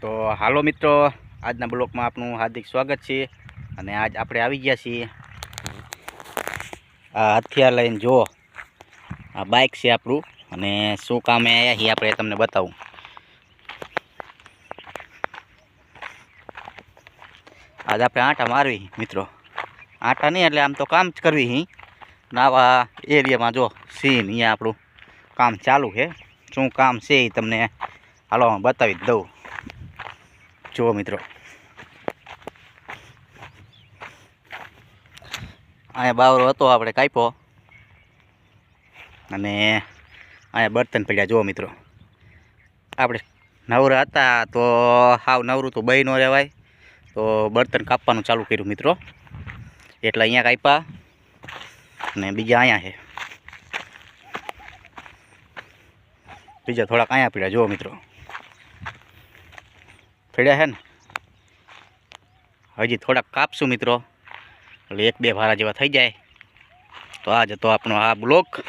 તો હાલો મિત્રો, આજના બ્લોકમાં આપનું હાર્દિક સ્વાગત છે અને આજ આપણે આવી ગયા છીએ આ હથિયાર લઈને જુઓ. આ બાઇક છે આપણું અને શું કામે આવ્યા છીએ આપણે તમને બતાવું. આજ આપણે આંટા મારવી મિત્રો. આંટા નહીં એટલે આમ તો કામ જ કરવી હી ને આવા એરિયામાં જો સીન અહીંયા આપણું કામ ચાલુ છે. શું કામ છે એ તમને હાલો બતાવી દઉં. જુઓ મિત્રો. અહીંયા બાવરો હતો, આપણે કાપ્યો. અને અહીંયા બર્તન પડ્યા, જુઓ મિત્રો. આપણે નવરા હતા તો હાવ નવરું તો બહી ન રહેવાય. તો બર્તન કાપવાનું ચાલુ કર્યું મિત્રો. એટલે અહીંયા કાપ્યા અને બીજા અહીંયા છે. બીજા થોડાક અહીંયા પીડ્યા, જુઓ મિત્રો. પડ્યા છે ને? હજી થોડાક કાપશું મિત્રો. એટલે એક બે ભારા જેવા થઈ જાય. તો આ જતો આપણો આ બ્લોક.